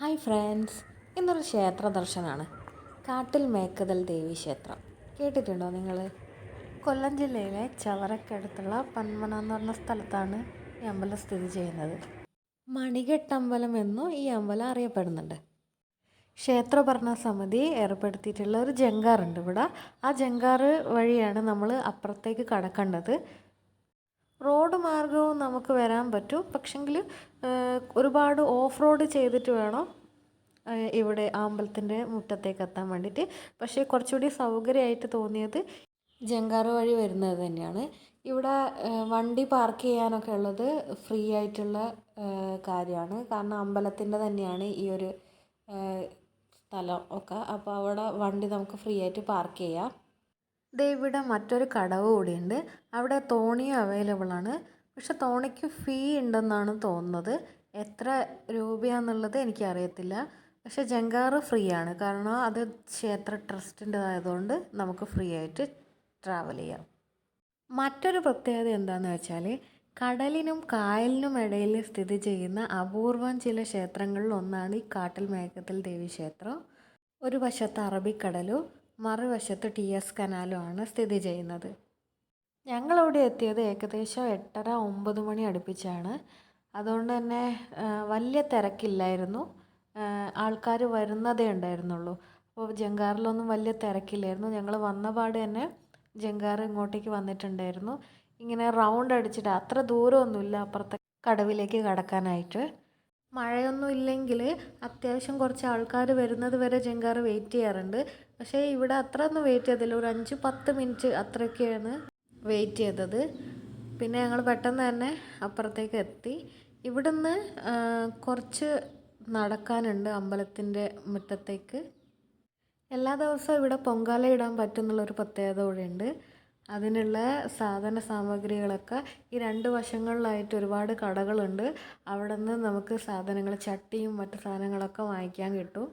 Hi friends ഇന്നൊരു ക്ഷേത്ര ദർശനമാണ് കാട്ടിൽ മേക്കതൽ ദേവി ക്ഷേത്രം. കേട്ടിട്ടുണ്ടോ നിങ്ങൾ കൊല്ലം ജില്ലയിലെ ചവറക്കടുത്തുള്ള പന്മണ എന്ന് പറഞ്ഞ സ്ഥലത്താണ് ഈ അമ്പലം സ്ഥിതി ചെയ്യുന്നത്. മണികെട്ടമ്പലം എന്നും ഈ അമ്പലം അറിയപ്പെടുന്നുണ്ട്. ക്ഷേത്ര ഭരണസമിതി ഏർപ്പെടുത്തിയിട്ടുള്ള ഒരു ജങ്കാറുണ്ട് ഇവിടെ. ആ ജങ്കാറ് വഴിയാണ് നമ്മൾ അപ്പുറത്തേക്ക് കടക്കേണ്ടത്. റോഡ് മാർഗവും നമുക്ക് വരാൻ പറ്റും. പക്ഷെങ്കിൽ ഒരുപാട് ഓഫ് റോഡ് ചെയ്തിട്ട് വേണം ഇവിടെ അമ്പലത്തിന്റെ മുറ്റത്തേക്ക് എത്താൻ വേണ്ടിയിട്ട്. പക്ഷേ കുറച്ചുകൂടി സൗകര്യമായിട്ട് തോന്നിയത് ജങ്കാറ് വഴി വരുന്നത് തന്നെയാണ്. ഇവിടെ വണ്ടി പാർക്ക് ചെയ്യാനൊക്കെ ഉള്ളത് ഫ്രീ ആയിട്ടുള്ള കാര്യമാണ്. കാരണം അമ്പലത്തിന്റെ തന്നെയാണ് ഈ ഒരു സ്ഥലം ഒക്കെ. അപ്പോൾ അവിടെ വണ്ടി നമുക്ക് ഫ്രീ ആയിട്ട് പാർക്ക് ചെയ്യാം. ദേ ഇവിടെ മറ്റൊരു കടവ് കൂടിയുണ്ട്. അവിടെ തോണിയും അവൈലബിൾ ആണ്. പക്ഷെ തോണിക്ക് ഫീ ഉണ്ടെന്നാണ് തോന്നുന്നത്. എത്ര രൂപയാണെന്നുള്ളത് എനിക്കറിയത്തില്ല. പക്ഷെ ജങ്കാറ് ഫ്രീ ആണ്. കാരണം അത് ക്ഷേത്ര ട്രസ്റ്റിന്റെതായതുകൊണ്ട് നമുക്ക് ഫ്രീ ആയിട്ട് ട്രാവൽ ചെയ്യാം. മറ്റൊരു പ്രത്യേകത എന്താണെന്ന് വെച്ചാൽ കടലിനും കായലിനും ഇടയിൽ സ്ഥിതി ചെയ്യുന്ന അപൂർവം ചില ക്ഷേത്രങ്ങളിൽ ഒന്നാണ് ഈ കാട്ടിൽ മേഘത്തിൽ ദേവി ക്ഷേത്രം. ഒരു വശത്ത് അറബിക്കടലും മറുവശത്ത് ടി എസ് കനാലും ആണ് സ്ഥിതി ചെയ്യുന്നത്. ഞങ്ങളവിടെ എത്തിയത് ഏകദേശം എട്ടര ഒമ്പത് മണി അടുപ്പിച്ചാണ്. അതുകൊണ്ട് തന്നെ വലിയ തിരക്കില്ലായിരുന്നു. ആൾക്കാർ വരുന്നതേ ഉണ്ടായിരുന്നുള്ളൂ. അപ്പോൾ ജങ്കാറിലൊന്നും വലിയ തിരക്കില്ലായിരുന്നു. ഞങ്ങൾ വന്ന പാട് തന്നെ ജങ്കാർ ഇങ്ങോട്ടേക്ക് വന്നിട്ടുണ്ടായിരുന്നു. ഇങ്ങനെ റൗണ്ട് അടിച്ചിട്ട് അത്ര ദൂരമൊന്നുമില്ല. അപ്പുറത്തെ കടവിലേക്ക് കടക്കാനായിട്ട്. മഴയൊന്നും ഇല്ലെങ്കിൽ അത്യാവശ്യം കുറച്ച് ആൾക്കാർ വരുന്നത് വരെ ജങ്കാർ വെയിറ്റ് ചെയ്യാറുണ്ട്. പക്ഷേ ഇവിടെ അത്ര ഒന്നും വെയിറ്റ് ചെയ്തില്ല. ഒരു അഞ്ച് പത്ത് മിനിറ്റ് അത്രയൊക്കെയാണ് വെയിറ്റ് ചെയ്തത്. പിന്നെ ഞങ്ങൾ പെട്ടെന്ന് തന്നെ അപ്പുറത്തേക്ക് എത്തി. ഇവിടുന്ന് കുറച്ച് നടക്കാനുണ്ട് അമ്പലത്തിന്റെ മുറ്റത്തേക്ക്. എല്ലാ ദിവസവും ഇവിടെ പൊങ്കാല ഇടാൻ പറ്റുന്നുള്ളൊരു പ്രത്യേകത കൂടെ ഉണ്ട് അതിനുള്ള സാധന സാമഗ്രികളൊക്കെ ഈ രണ്ട് വശങ്ങളിലായിട്ട് ഒരുപാട് കടകളുണ്ട്. അവിടെ നിന്ന് നമുക്ക് സാധനങ്ങൾ ചട്ടിയും മറ്റു സാധനങ്ങളൊക്കെ വാങ്ങിക്കാൻ കിട്ടും.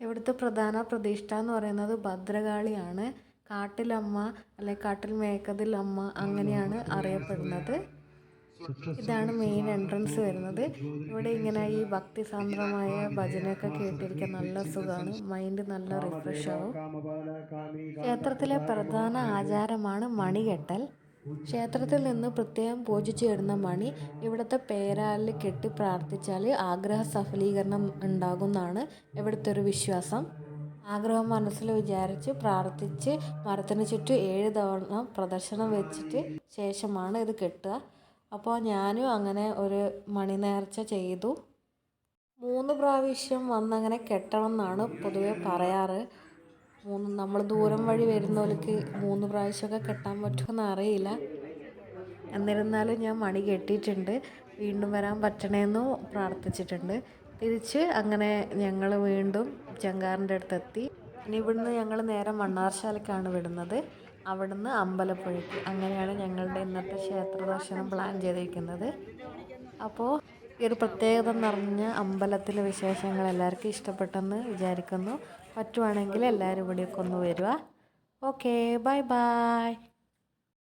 ഇവിടുത്തെ പ്രധാന പ്രതിഷ്ഠ എന്ന് പറയുന്നത് ഭദ്രകാളിയാണ്. കാട്ടിലമ്മ അല്ലെ കാട്ടിൽ മേക്കതിലമ്മ അങ്ങനെയാണ് അറിയപ്പെടുന്നത്. ഇതാണ് മെയിൻ എൻട്രൻസ് വരുന്നത്. ഇവിടെ ഇങ്ങനെ ഈ ഭക്തിസാന്ദ്രമായ ഭജനയൊക്കെ കേട്ടിരിക്കാൻ നല്ല സുഖമാണ് മൈൻഡ് നല്ല റിഫ്രഷ് ആവും. ക്ഷേത്രത്തിലെ പ്രധാന ആചാരമാണ് മണികെട്ടൽ. ക്ഷേത്രത്തിൽ നിന്ന് പ്രത്യേകം പൂജിച്ചു വരുന്ന മണി ഇവിടുത്തെ പേരാലിൽ കെട്ടി പ്രാർത്ഥിച്ചാൽ ആഗ്രഹ സഫലീകരണം ഉണ്ടാകുമെന്നാണ് ഇവിടുത്തെ ഒരു വിശ്വാസം. ആഗ്രഹം മനസ്സിൽ വിചാരിച്ച് പ്രാർത്ഥിച്ച് മരത്തിന് ചുറ്റും ഏഴ് തവണ പ്രദർശനം വെച്ചിട്ട് ശേഷമാണ് ഇത് കെട്ടുക. അപ്പോൾ ഞാനും അങ്ങനെ ഒരു മണി നേർച്ച ചെയ്തു. മൂന്ന് പ്രാവശ്യം വന്നങ്ങനെ കെട്ടണം എന്നാണ് പൊതുവെ പറയാറ്. മൂന്ന് നമ്മൾ ദൂരം വഴി വരുന്നവർക്ക് മൂന്ന് പ്രാവശ്യമൊക്കെ കെട്ടാൻ പറ്റുമെന്ന് അറിയില്ല. എന്നിരുന്നാലും ഞാൻ മണി കെട്ടിയിട്ടുണ്ട്. വീണ്ടും വരാൻ പറ്റണേന്നും പ്രാർത്ഥിച്ചിട്ടുണ്ട്. തിരിച്ച് അങ്ങനെ ഞങ്ങൾ വീണ്ടും ചങ്കാറിന്റെ അടുത്തെത്തി. ഇനി ഇവിടുന്ന് ഞങ്ങൾ നേരെ മണ്ണാർശാലക്കാണ് വിടുന്നത്. അവിടുന്ന് അമ്പലപ്പുഴയ്ക്ക്. അങ്ങനെയാണ് ഞങ്ങളുടെ ഇന്നത്തെ ക്ഷേത്ര ദർശനം പ്ലാൻ ചെയ്തിരിക്കുന്നത്. അപ്പോൾ ഈ ഒരു പ്രത്യേകത നിറഞ്ഞ അമ്പലത്തിലെ വിശേഷങ്ങൾ എല്ലാവർക്കും ഇഷ്ടപ്പെട്ടെന്ന് വിചാരിക്കുന്നു. പറ്റുവാണെങ്കിൽ എല്ലാവരും ഇവിടെയൊക്കെ ഒന്ന് വരിക. Okay bye bye